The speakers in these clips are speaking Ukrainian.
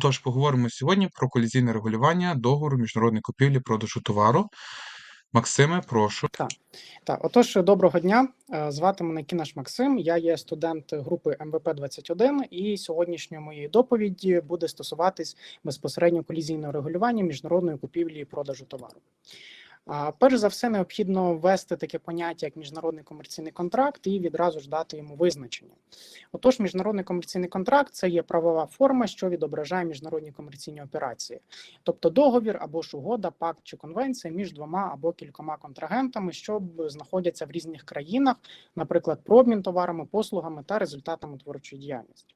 Отож, поговоримо сьогодні про колізійне регулювання договору міжнародної купівлі-продажу товару. Максиме, прошу. Так, так, отож, доброго дня. Е, Звати мене Кінаш Максим. Я є студент групи МВП 21 і сьогоднішньої моєї доповіді буде стосуватись безпосередньо колізійного регулювання міжнародної купівлі і продажу товару. Перш за все, необхідно ввести таке поняття як міжнародний комерційний контракт і відразу ж дати йому визначення. Отож, міжнародний комерційний контракт це є правова форма, що відображає міжнародні комерційні операції, тобто договір або ж угода, пакт чи конвенція між двома або кількома контрагентами, що знаходяться в різних країнах, наприклад, про обмін товарами, послугами та результатами творчої діяльності.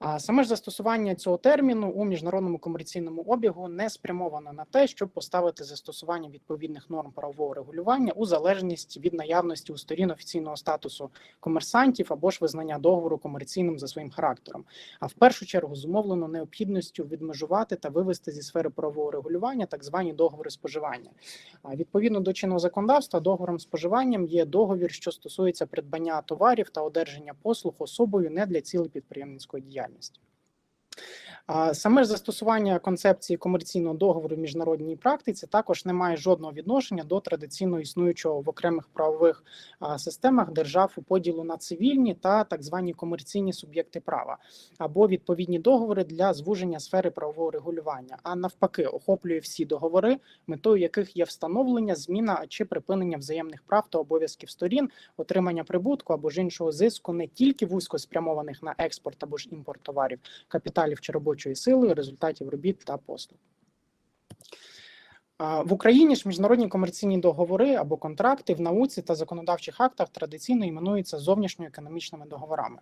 А саме ж застосування цього терміну у міжнародному комерційному обігу не спрямовано на те, щоб поставити застосування відповідних норм правового регулювання у залежність від наявності у сторін офіційного статусу комерсантів або ж визнання договору комерційним за своїм характером, а в першу чергу зумовлено необхідністю відмежувати та вивести зі сфери правового регулювання так звані договори споживання. Відповідно до чинного законодавства, договором споживанням є договір, що стосується придбання товарів та одержання послуг особою не для цілей підприємницької діяльності. А Саме ж застосування концепції комерційного договору в міжнародній практиці також не має жодного відношення до традиційно існуючого в окремих правових системах держав у поділу на цивільні та так звані комерційні суб'єкти права або відповідні договори для звуження сфери правового регулювання, а навпаки, охоплює всі договори, метою яких є встановлення, зміна чи припинення взаємних прав та обов'язків сторін, отримання прибутку або ж іншого зиску не тільки вузько спрямованих на експорт або ж імпорт товарів, капіталів чи робочих робочої сили, результатів робіт та послуг. В Україні ж міжнародні комерційні договори або контракти в науці та законодавчих актах традиційно іменуються зовнішньоекономічними договорами.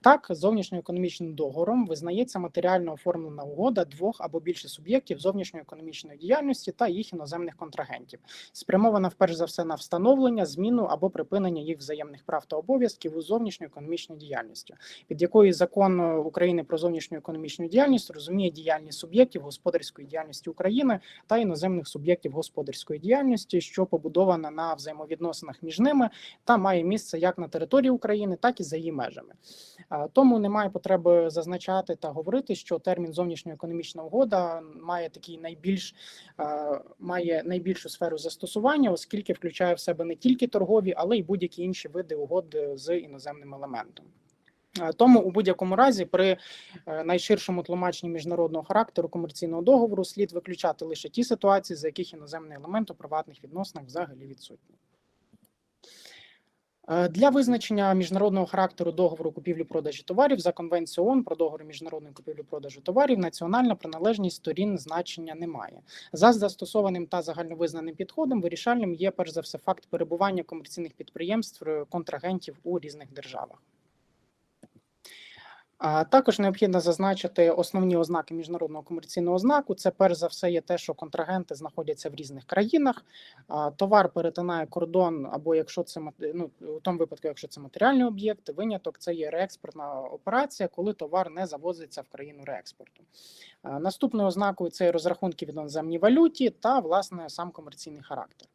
Так, зовнішньоекономічним договором визнається матеріально оформлена угода двох або більше суб'єктів зовнішньоекономічної діяльності та їх іноземних контрагентів, спрямована вперше за все на встановлення, зміну або припинення їх взаємних прав та обов'язків у зовнішньоекономічній діяльності, під якою закон України про зовнішню економічну діяльність розуміє діяльність суб'єктів господарської діяльності України та іноземних іноземних суб'єктів господарської діяльності, що побудована на взаємовідносинах між ними та має місце як на території України, так і за її межами. Тому немає потреби зазначати та говорити, що термін зовнішньоекономічна угода має такий найбільш має найбільшу сферу застосування, оскільки включає в себе не тільки торгові, але й будь-які інші види угод з іноземним елементом. Е, тому у будь-якому разі, при е, найширшому тлумаченні міжнародного характеру комерційного договору слід виключати лише ті ситуації, за яких іноземний елемент у приватних відносинах взагалі відсутній. Е, для визначення міжнародного характеру договору купівлі-продажі товарів за конвенцією ООН про договори міжнародної купівлі-продажу товарів національна приналежність сторін значення немає. За застосованим та загальновизнаним підходом вирішальним є перш за все факт перебування комерційних підприємств контрагентів у різних державах. Також необхідно зазначити основні ознаки міжнародного комерційного знаку. Це перш за все є те, що контрагенти знаходяться в різних країнах. Товар перетинає кордон, або якщо це ну, у тому випадку, якщо це матеріальний об'єкт, виняток це є реекспортна операція, коли товар не завозиться в країну реекспорту. Наступною ознакою це розрахунки в іноземній валюті та власне сам комерційний характер.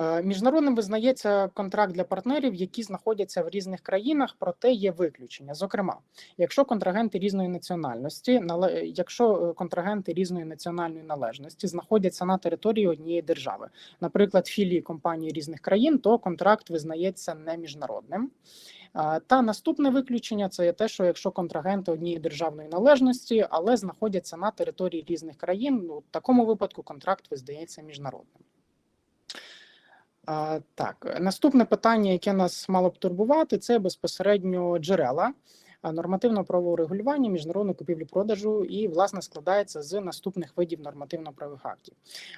Е, міжнародним визнається контракт для партнерів, які знаходяться в різних країнах, проте є виключення. Зокрема, якщо контрагенти різної національності, якщо е, контрагенти різної національної належності знаходяться на території однієї держави, наприклад, філії компанії різних країн, то контракт визнається не міжнародним. Е, та наступне виключення це є те, що якщо контрагенти однієї державної належності, але знаходяться на території різних країн, ну в такому випадку контракт визнається міжнародним. Так, наступне питання, яке нас мало б турбувати, це безпосередньо джерела нормативно-правового регулювання міжнародної купівлі-продажу і власне складається з наступних видів нормативно-правових актів.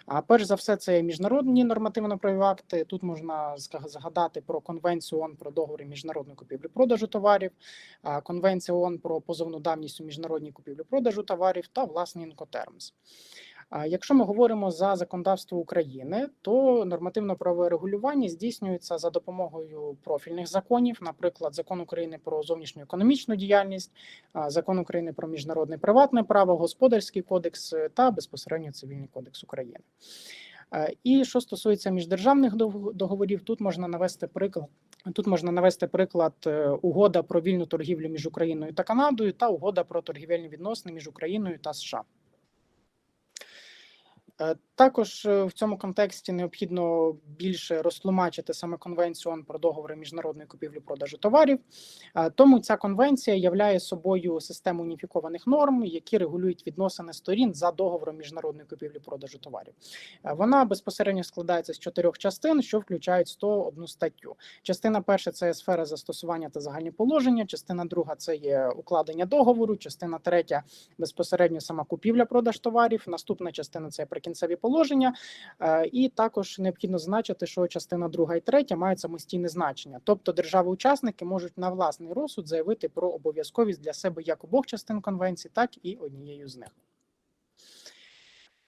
А перш за все, це міжнародні нормативно-правові акти. Тут можна згадати про конвенцію ООН про договори міжнародної купівлі-продажу товарів, конвенцію ООН про позовну давність у міжнародній купівлі-продажу товарів та власне інкотермс. Якщо ми говоримо за законодавство України, то нормативно-правове регулювання здійснюється за допомогою профільних законів, наприклад, закон України про зовнішню економічну діяльність, закон України про міжнародне приватне право, господарський кодекс та безпосередньо цивільний кодекс України. Е, І що стосується міждержавних договорів, тут можна навести приклад. Тут можна навести приклад е, угода про вільну торгівлю між Україною та Канадою та угода про торгівельні відносини між Україною та США. Е, Також е, в цьому контексті необхідно більше розтлумачити саме конвенцію ООН про договори міжнародної купівлі-продажу товарів. Е, Тому ця конвенція являє собою систему уніфікованих норм, які регулюють відносини сторін за договором міжнародної купівлі-продажу товарів. Е, Вона безпосередньо складається з чотирьох частин, що включають 101 статтю. Частина перша це сфера застосування та загальні положення. Частина друга це є укладення договору. Частина третя безпосередньо сама купівля-продаж товарів. Наступна частина це прикінцеві положення. Е, І також необхідно зазначити, що частина друга і третя мають самостійне значення. Тобто держави-учасники можуть на власний розсуд заявити про обов'язковість для себе як обох частин конвенції, так і однією з них.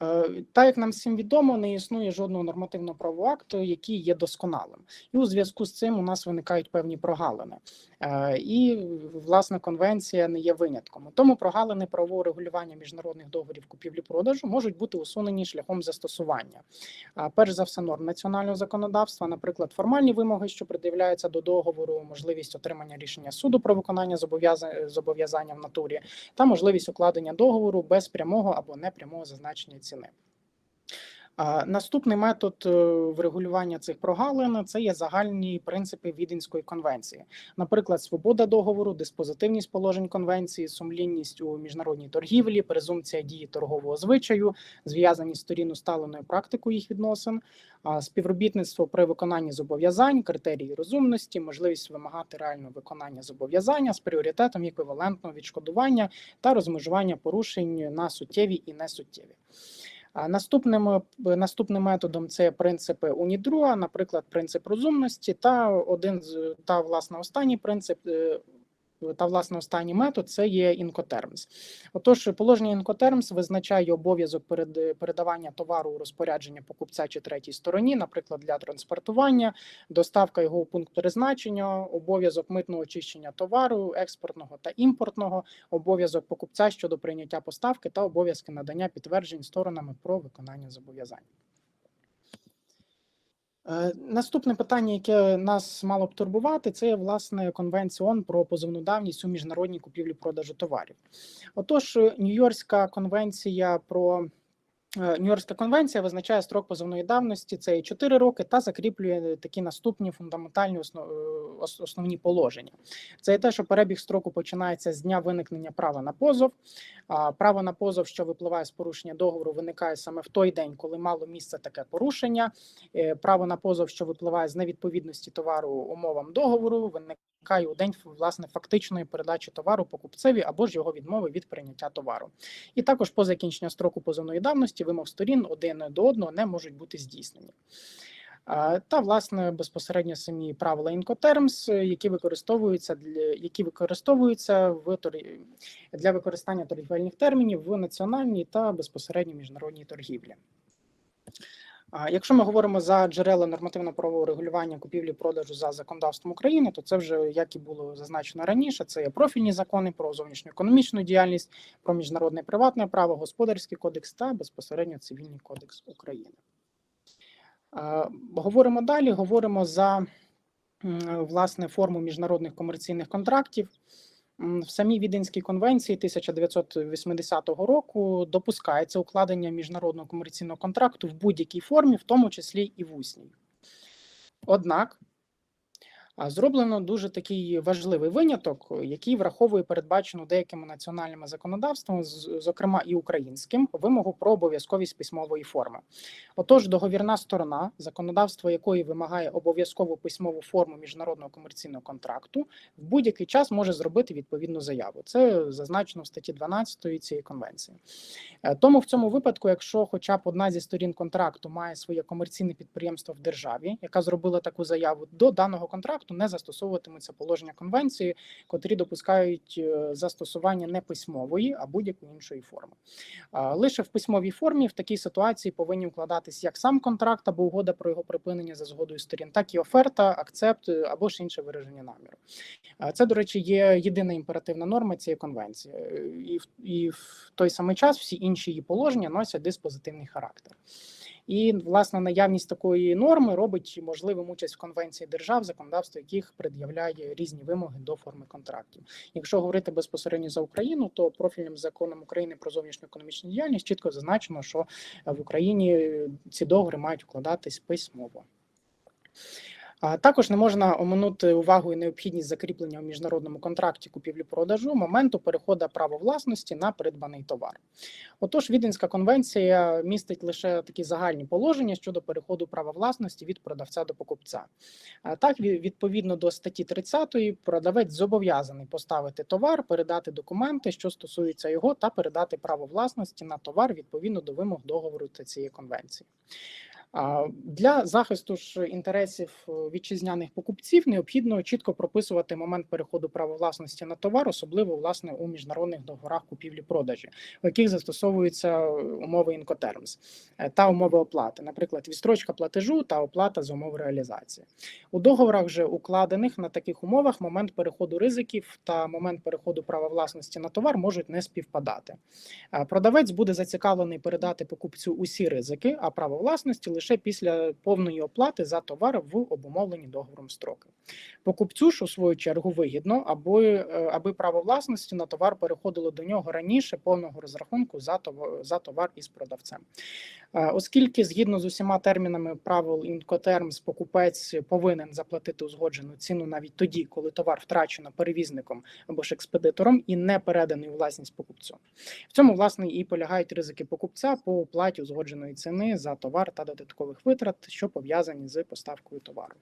Е, Так як нам всім відомо, не існує жодного нормативного правового акту, який є досконалим, і у зв'язку з цим у нас виникають певні прогалини. Е, І власне конвенція не є винятком. Тому прогалини правового регулювання міжнародних договорів купівлі-продажу можуть бути усунені шляхом застосування. Перш за все, норм національного законодавства, наприклад, формальні вимоги, що пред'являються до договору, можливість отримання рішення суду про виконання зобов'яза- зобов'язання в натурі та можливість укладення договору без прямого або непрямого зазначення ціни. Наступний метод е, врегулювання цих прогалин це є загальні принципи Віденської конвенції, наприклад, свобода договору, диспозитивність положень конвенції, сумлінність у міжнародній торгівлі, презумпція дії торгового звичаю, зв'язаність сторін усталеною практикою їх відносин, співробітництво при виконанні зобов'язань, критерії розумності, можливість вимагати реального виконання зобов'язання з пріоритетом еквівалентного відшкодування та розмежування порушень на суттєві і несуттєві. Наступним е, наступним методом це принципи Унідруа, наприклад, принцип розумності, та один з та власне останній принцип. Та власне останній метод це є інкотермс. Отож, положення інкотермс визначає обов'язок перед передавання товару у розпорядження покупця чи третій стороні, наприклад, для транспортування, доставка його у пункт призначення, обов'язок митного очищення товару, експортного та імпортного, обов'язок покупця щодо прийняття поставки та обов'язки надання підтверджень сторонами про виконання зобов'язань. Е, Наступне питання, яке нас мало б турбувати, це власне конвенція ООН про позовну давність у міжнародній купівлі-продажу товарів. Отож, Нью-Йоркська конвенція про Нью-Йоркська конвенція визначає строк позовної давності це є 4 роки та закріплює такі наступні фундаментальні е, основні положення. Це є те, що перебіг строку починається з дня виникнення права на позов. Право на позов, що випливає з порушення договору, виникає саме в той день, коли мало місце таке порушення. Е, Право на позов, що випливає з невідповідності товару умовам договору, виникає у день власне фактичної передачі товару покупцеві або ж його відмови від прийняття товару. І також по закінчення строку позовної давності вимог сторін один до одного не можуть бути здійснені. Та власне безпосередньо самі правила е, які використовуються для які використовуються в для використання торгівельних термінів в національній та безпосередньо міжнародній торгівлі. Якщо ми говоримо за джерела нормативно-правового регулювання купівлі-продажу за законодавством України, то це вже як і було зазначено раніше. Це є профільні закони про зовнішню економічну діяльність, про міжнародне приватне право, господарський кодекс та безпосередньо цивільний кодекс України. Говоримо далі. Говоримо за власне форму міжнародних комерційних контрактів. В самій Віденській конвенції 1980 року допускається укладення міжнародного комерційного контракту в будь-якій формі, в тому числі і в усній. Однак зроблено дуже такий важливий виняток, який враховує передбачену деякими національними законодавствами, зокрема і українським, вимогу про обов'язковість письмової форми. Отож, договірна сторона, законодавство якої вимагає обов'язкову письмову форму міжнародного комерційного контракту, в будь-який час може зробити відповідну заяву. Це зазначено в статті 12 цієї конвенції. Е, Тому в цьому випадку, якщо хоча б одна зі сторін контракту має своє комерційне підприємство в державі, яка зробила таку заяву, до даного контракту не застосовуватимуться положення конвенції, котрі допускають е, застосування не письмової, а будь-якої іншої форми. Лише в письмовій формі в такій ситуації повинні укладатись як сам контракт або угода про його припинення за згодою сторін, так і оферта, акцепт е, або ж інше вираження наміру. Це, до речі, є єдина імперативна норма цієї конвенції, Е, і в, і в той самий час всі інші її положення носять диспозитивний характер. І власне наявність такої норми робить можливим участь в конвенції держав, законодавство яких пред'являє різні вимоги до форми контрактів. Якщо говорити безпосередньо за Україну, то профільним законом України про зовнішню економічну діяльність чітко зазначено, що в Україні ці договори мають укладатись письмово. Також не можна оминути увагою необхідність закріплення у міжнародному контракті купівлі-продажу моменту переходу права власності на придбаний товар. Отож, Віденська конвенція містить лише такі загальні положення щодо переходу права власності від продавця до покупця. Так, відповідно до статті 30, продавець зобов'язаний поставити товар, передати документи, що стосуються його, та передати право власності на товар відповідно до вимог договору та цієї конвенції. Для захисту ж інтересів е, вітчизняних покупців необхідно чітко прописувати момент переходу права власності на товар, особливо власне у міжнародних договорах купівлі-продажі, у яких застосовуються е, умови Incoterms е, та умови оплати, наприклад, відстрочка платежу та оплата за умов реалізації. У договорах вже укладених на таких умовах момент переходу ризиків та момент переходу права власності на товар можуть не співпадати. Продавець буде зацікавлений передати покупцю усі ризики, а право власності лише після повної оплати за товар в обумовлені договором строки. Покупцю ж у свою чергу вигідно, аби, е, аби право власності на товар переходило до нього раніше повного розрахунку за товар, за товар із продавцем. Е, Оскільки згідно з усіма термінами правил Incoterms, покупець повинен заплатити узгоджену ціну навіть тоді, коли товар втрачено перевізником або ж експедитором і не переданий у власність покупцю. В цьому власне і полягають ризики покупця по оплаті узгодженої ціни за товар та додаткових витрат, що пов'язані з поставкою товару.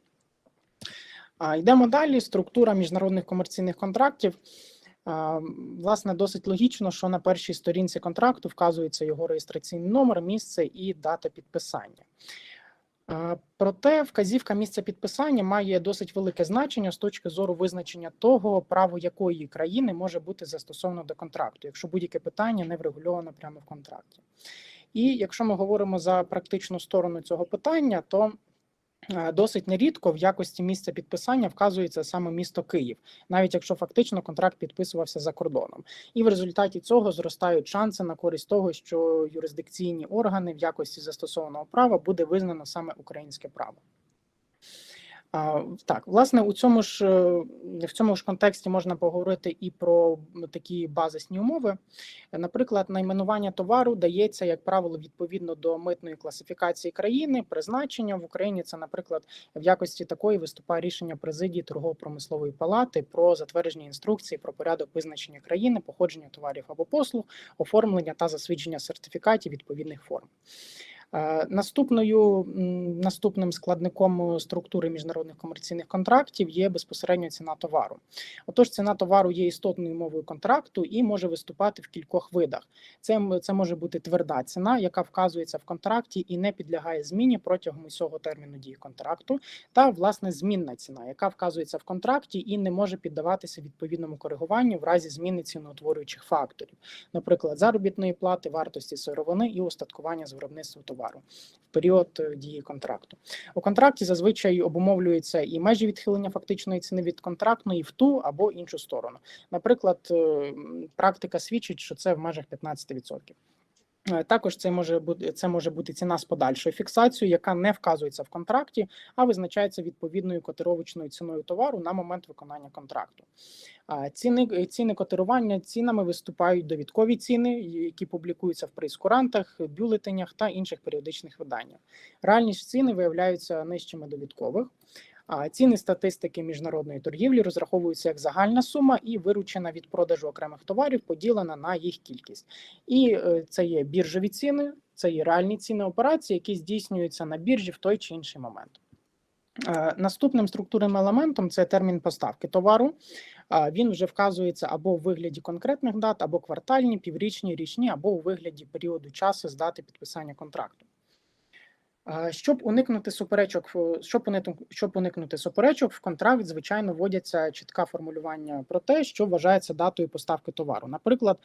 А йдемо далі. Структура міжнародних комерційних контрактів. А, Власне, досить логічно, що на першій сторінці контракту вказується його реєстраційний номер, місце і дата підписання. Проте вказівка місця підписання має досить велике значення з точки зору визначення того, право якої країни може бути застосовано до контракту, якщо будь-яке питання не врегульовано прямо в контракті. І якщо ми говоримо за практичну сторону цього питання, то е, досить нерідко в якості місця підписання вказується саме місто Київ, навіть якщо фактично контракт підписувався за кордоном. І в результаті цього зростають шанси на користь того, що юрисдикційні органи в якості застосованого права буде визнано саме українське право. Так, власне, у цьому ж е, в цьому ж контексті можна поговорити і про такі базисні умови. Наприклад, найменування товару дається, як правило, відповідно до митної класифікації країни. Призначення в Україні це, наприклад, в якості такої виступає рішення президії торгово-промислової палати про затвердження інструкції про порядок визначення країни, походження товарів або послуг, оформлення та засвідчення сертифікатів відповідних форм. Е, Наступною наступним складником структури міжнародних комерційних контрактів є безпосередньо ціна товару. Отож, ціна товару є істотною мовою контракту і може виступати в кількох видах. Це, це може бути тверда ціна, яка вказується в контракті і не підлягає зміні протягом усього терміну дії контракту, та власне змінна ціна, яка вказується в контракті і не може піддаватися відповідному коригуванню в разі зміни ціноутворюючих факторів, наприклад, заробітної плати, вартості сировини і устаткування з виробництва товару в період е, дії контракту. У контракті зазвичай обумовлюються і межі відхилення фактичної ціни від контрактної в ту або іншу сторону. Наприклад, е, практика свідчить, що це в межах 15%. Е, Також це може бути це може бути ціна з подальшою фіксацією, яка не вказується в контракті, а визначається відповідною котировочною ціною товару на момент виконання контракту. Ціни ціни котирування цінами виступають довідкові ціни, які публікуються в прейскурантах, бюлетенях та інших періодичних виданнях. Реальні ж ціни виявляються нижчими довідкових. Ціни статистики міжнародної торгівлі розраховуються як загальна сума і виручена від продажу окремих товарів, поділена на їх кількість. І е, це є біржові ціни, це є реальні ціни операцій, які здійснюються на біржі в той чи інший момент. Е, Наступним структурним елементом це термін поставки товару. Він вже вказується або у вигляді конкретних дат, або квартальні, піврічні, річні, або у вигляді періоду часу з дати підписання контракту. Щоб уникнути суперечок, щоб уникнути, щоб уникнути суперечок, в контракт звичайно вводяться чітке формулювання про те, що вважається датою поставки товару. Наприклад,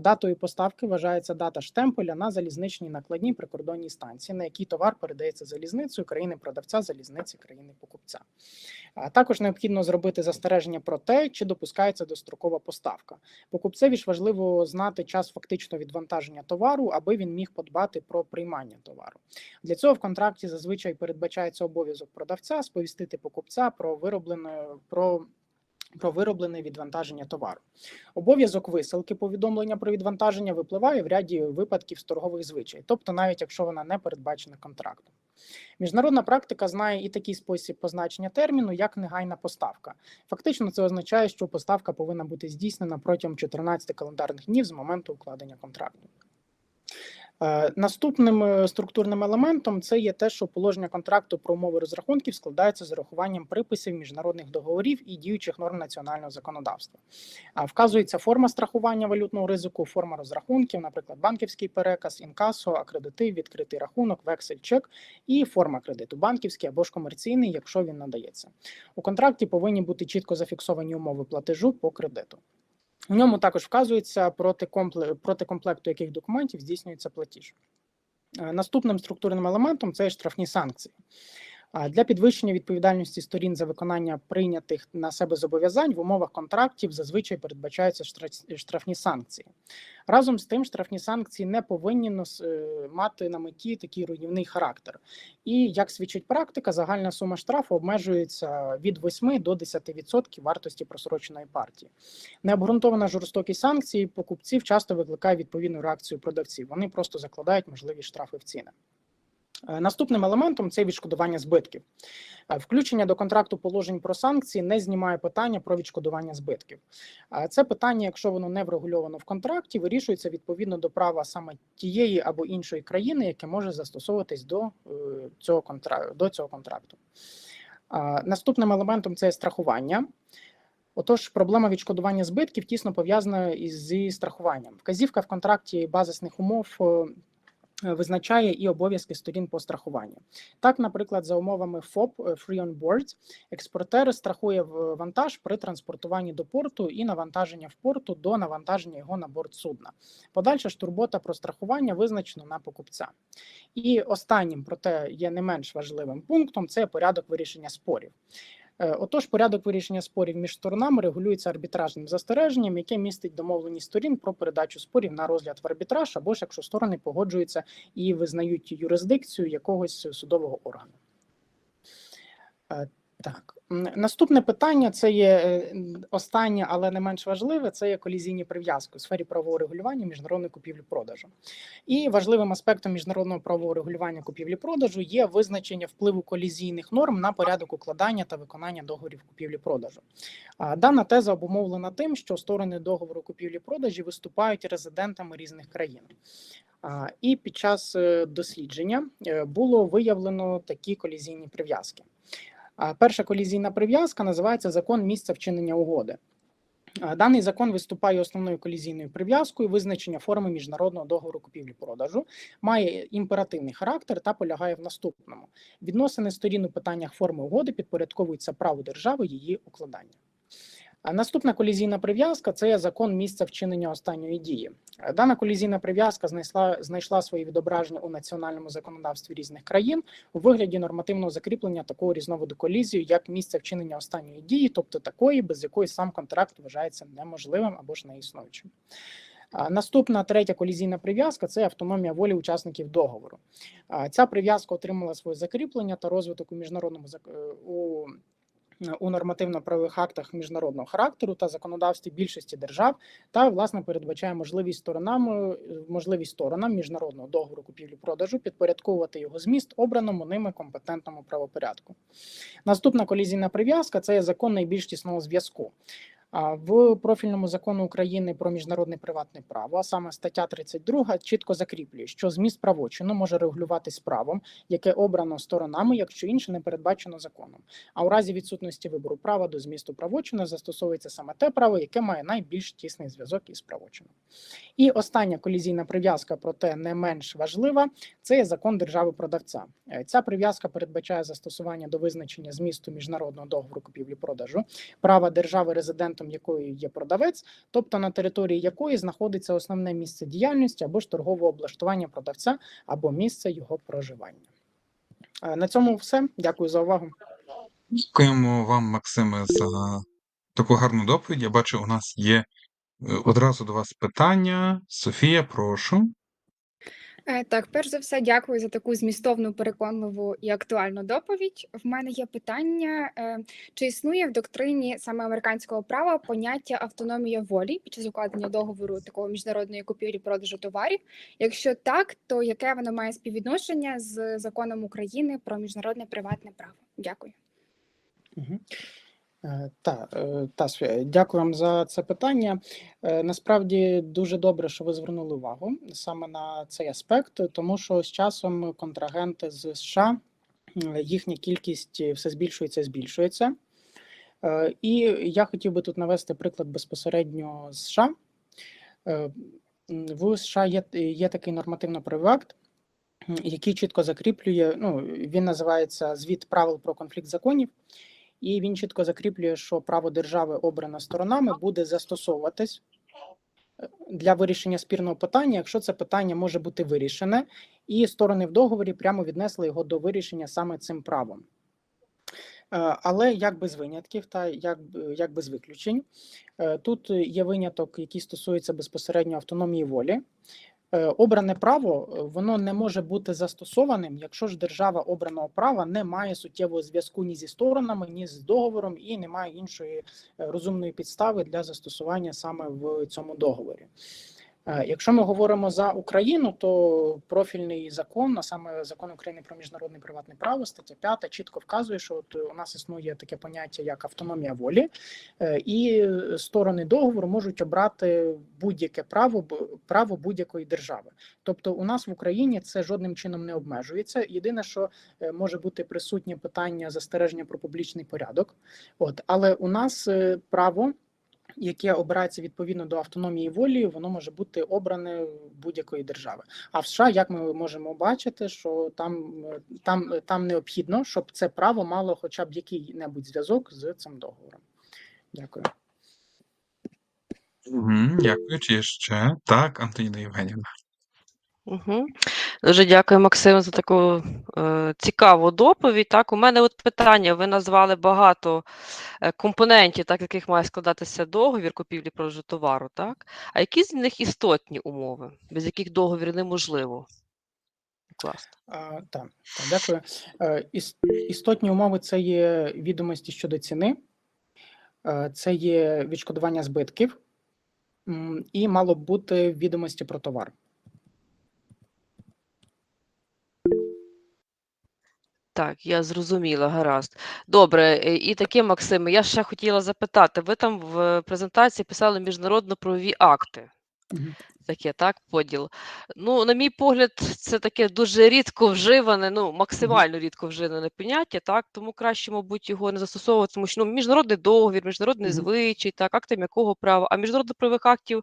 датою поставки вважається дата штемпеля на залізничній накладній прикордонній станції, на якій товар передається залізницею країни продавця, залізниці країни покупця. Також необхідно зробити застереження про те, чи допускається дострокова поставка. Покупцеві ж важливо знати час фактичного відвантаження товару, аби він міг подбати про приймання товару. Для цього в контракті зазвичай передбачається обов'язок продавця сповістити покупця про вироблене про. Про вироблене відвантаження товару. Обов'язок висилки повідомлення про відвантаження випливає в ряді випадків з торгових звичай, тобто навіть якщо вона не передбачена контрактом. Міжнародна практика знає і такий спосіб позначення терміну, як негайна поставка. Фактично, це означає, що поставка повинна бути здійснена протягом 14 календарних днів з моменту укладення контракту. Е, Наступним е, структурним елементом це є те, що положення контракту про умови розрахунків складається з урахуванням приписів міжнародних договорів і діючих норм національного законодавства. Вказується форма страхування валютного ризику, форма розрахунків, наприклад, банківський переказ, інкасо, акредитив, відкритий рахунок, вексель, чек і форма кредиту, банківський або ж комерційний, якщо він надається. У контракті повинні бути чітко зафіксовані умови платежу по кредиту. У ньому також вказується проти, компле... проти комплекту яких документів здійснюється платіж. Е, Наступним структурним елементом це штрафні санкції. Для підвищення відповідальності сторін за виконання прийнятих на себе зобов'язань в умовах контрактів зазвичай передбачаються штрафні санкції. Разом з тим, штрафні санкції не повинні е, мати на меті такий руйнівний характер. І як свідчить практика, загальна сума штрафу обмежується від 8 до 10% вартості просроченої партії. Необґрунтована жорстокість санкцій покупців часто викликає відповідну реакцію продавців. Вони просто закладають можливі штрафи в ціни. Е, Наступним елементом це відшкодування збитків. Е, Включення до контракту положень про санкції не знімає питання про відшкодування збитків. Е, Це питання, якщо воно не врегульовано в контракті, вирішується відповідно до права саме тієї або іншої країни, яке може застосовуватись до цього контра... до цього контракту. Наступним елементом це страхування. Отож, проблема відшкодування збитків тісно пов'язана із зі страхуванням. Вказівка в контракті базисних умов визначає і обов'язки сторін по страхуванню. Так, наприклад, за умовами ФОП е, Free on Board, експортер страхує в- вантаж при транспортуванні до порту і навантаження в порту до навантаження його на борт судна. Подальша ж турбота про страхування визначена на покупця. І останнім, проте є не менш важливим пунктом, це порядок вирішення спорів. Е, Отож, порядок вирішення спорів між сторонами регулюється арбітражним застереженням, яке містить домовленість сторін про передачу спорів на розгляд в арбітраж, або ж якщо сторони погоджуються і визнають юрисдикцію якогось судового органу. Так, наступне питання це є е, останнє, але не менш важливе. Це є колізійні прив'язки у сфері правового регулювання міжнародної купівлі-продажу. І важливим аспектом міжнародного правового регулювання купівлі-продажу є визначення впливу колізійних норм на порядок укладання та виконання договорів купівлі-продажу. Дана теза обумовлена тим, що сторони договору купівлі-продажі виступають резидентами різних країн. І під час е, дослідження е, було виявлено такі колізійні прив'язки. Перша колізійна прив'язка називається закон місця вчинення угоди. Даний закон виступає основною колізійною прив'язкою визначення форми міжнародного договору купівлі-продажу, має імперативний характер та полягає в наступному: відносини сторін у питаннях форми угоди підпорядковуються праву держави її укладання. Наступна колізійна прив'язка це закон місця вчинення останньої дії. Дана колізійна прив'язка знайшла, знайшла своє відображення у національному законодавстві різних країн у вигляді нормативного закріплення такого різновиду колізії, як місце вчинення останньої дії, тобто такої, без якої сам контракт вважається неможливим або ж неіснуючим. Наступна третя колізійна прив'язка це автономія волі учасників договору. Ця прив'язка отримала своє закріплення та розвиток у міжнародному е, у у нормативно-правових актах міжнародного характеру та законодавстві більшості держав, та власне передбачає можливість сторонам можливість сторонам міжнародного договору купівлі-продажу підпорядковувати його зміст обраному ними компетентному правопорядку. Наступна колізійна прив'язка це є закон найбільш тісного зв'язку. В профільному закону України про міжнародне приватне право, а саме стаття 32, чітко закріплює, що зміст правочину може регулюватись правом, яке обрано сторонами, якщо інше не передбачено законом. А у разі відсутності вибору права до змісту правочину застосовується саме те право, яке має найбільш тісний зв'язок із правочином. І остання колізійна прив'язка, проте не менш важлива, це є закон держави продавця. Е, Ця прив'язка передбачає застосування до визначення змісту міжнародного договору купівлі-продажу, права держави, резидентом якої є продавець, тобто на території якої знаходиться основне місце діяльності або ж торгового облаштування продавця або місце його проживання. Е, На цьому все. Дякую за увагу. Дякуємо вам, Максиме, за таку гарну доповідь. Я бачу, у нас є е, одразу до вас питання. Софія, прошу. Е, Так, перш за все, дякую за таку змістовну, переконливу і актуальну доповідь. В мене є питання: е, чи існує в доктрині саме американського права поняття автономія волі під час укладення договору такого міжнародної купівлі продажу товарів? Якщо так, то яке воно має співвідношення з законом України про міжнародне приватне право? Дякую. Мгм. Е, Та, е, та дякую вам за це питання. Е, Насправді дуже добре, що ви звернули увагу саме на цей аспект, тому що з часом контрагенти з США їхня кількість все збільшується збільшується. Е, І я хотів би тут навести приклад безпосередньо з США. Е, В США є, є такий нормативно-правовий акт, який чітко закріплює. Ну, він називається Звіт правил про конфлікт законів. І він чітко закріплює, що право держави, обране сторонами, буде застосовуватись е, для вирішення спірного питання, якщо це питання може бути вирішене, і сторони в договорі прямо віднесли його до вирішення саме цим правом. Е, Але як без винятків та як, як без виключень, Е, тут є виняток, який стосується безпосередньо автономії волі. Е, Обране право е, воно не може бути застосованим, якщо ж держава обраного права не має суттєвого зв'язку ні зі сторонами, ні з договором, і не має іншої е, розумної підстави для застосування саме в цьому договорі. Е, Якщо ми говоримо за Україну, то профільний закон, а саме закон України про міжнародне приватне право, стаття 5, чітко вказує, що от у нас існує таке поняття як автономія волі, е, і сторони договору можуть обрати будь-яке право право будь-якої держави. Тобто, у нас в Україні це жодним чином не обмежується. Єдине, що е, може бути присутнє питання застереження про публічний порядок. От але у нас право яке обирається відповідно до автономії волі, воно може бути обране будь-якої держави. А в США, як ми можемо бачити, що там, там, там необхідно, щоб це право мало хоча б який-небудь зв'язок з цим договором. Дякую. Дякую. Чи ще? Так, Антоніна Євгенівна. Угу. Дуже дякую, Максим, за таку е, цікаву доповідь. Так, у мене от питання. Ви назвали багато е, компонентів, так, яких має складатися договір купівлі продажу товару, так? А які з них істотні умови, без яких договір неможливо? Класно. А, так, дякую. Е, іс- Істотні умови це є відомості щодо ціни, е, це є відшкодування збитків, і мало б бути відомості про товар. Так, я зрозуміла, гаразд. Добре, е, і таке, Максиме, я ще хотіла запитати. Ви там в презентації писали міжнародно-правові акти. Мгм. Таке, так, поділ. Ну, на мій погляд, це таке дуже рідко вживане, ну, максимально рідко вживане поняття, так, тому краще, мабуть, його не застосовувати, тому що ну, міжнародний договір, міжнародний Мгм. звичай, так, акти м'якого права, а міжнародно-правових актів,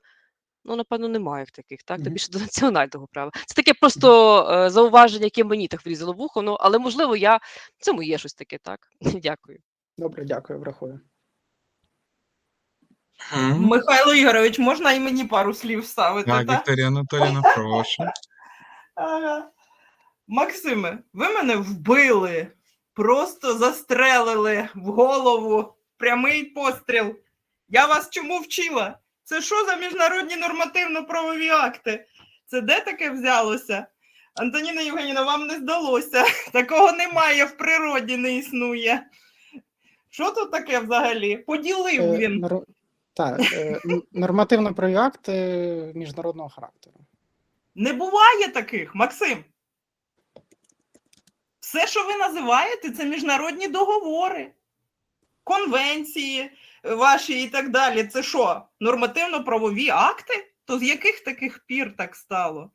ну, напевно, немає як таких, так, то більше до національного права. Це таке просто е, зауваження, яке мені так врізало в вухо, ну, але, можливо, я, це моє щось таке, так, дякую. Добре, дякую, врахую. Михайло Ігорович, можна і мені пару слів вставити? Так, Так, Вікторія Анатоліївна, прошу. Ага. Максиме, ви мене вбили, просто застрелили в голову, прямий постріл. Я вас чому вчила? Це що за міжнародні нормативно-правові акти? Це де таке взялося? Антоніна Євгенівна, вам не здалося. Такого немає в природі, не існує. Що тут таке взагалі? Поділив Е, він. Так, е, нормативно-правові акти міжнародного характеру. Не буває таких, Максим. Все, що ви називаєте, це міжнародні договори. конвенції ваші і так далі. Це що, нормативно-правові акти? То з яких таких пір так стало?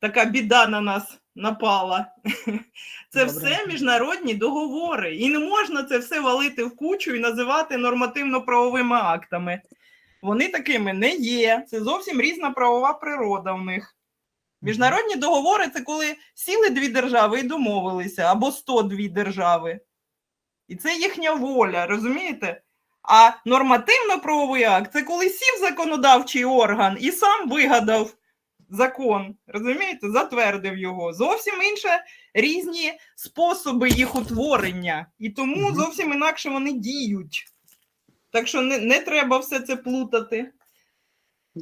Така біда на нас напала. Це Добре. все міжнародні договори. І не можна це все валити в кучу і називати нормативно-правовими актами. Вони такими не є. Це зовсім різна правова природа в них. Міжнародні договори це коли сіли дві держави і домовилися, або 102 держави. І це їхня воля, розумієте? А нормативно-правовий акт це коли сів законодавчий орган і сам вигадав закон, розумієте, затвердив його. Зовсім інше різні способи їх утворення, і тому зовсім інакше вони діють. Так що не, не треба все це плутати.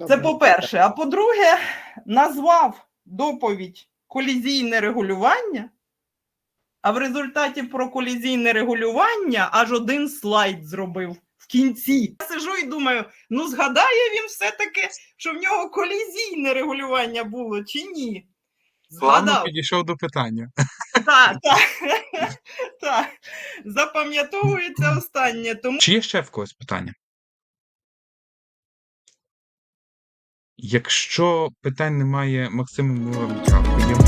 Це по-перше. А по-друге, назвав доповідь колізійне регулювання, а в результаті про колізійне регулювання аж один слайд зробив кінці. Я сижу і думаю: ну згадає він все-таки, що в нього колізійне регулювання було чи ні? Плавно Згадав. підійшов до питання. Так, так. так. Запам'ятовується останнє, тому Чи є ще в когось питання? Якщо питань немає, Максиму, ми вам дякуємо.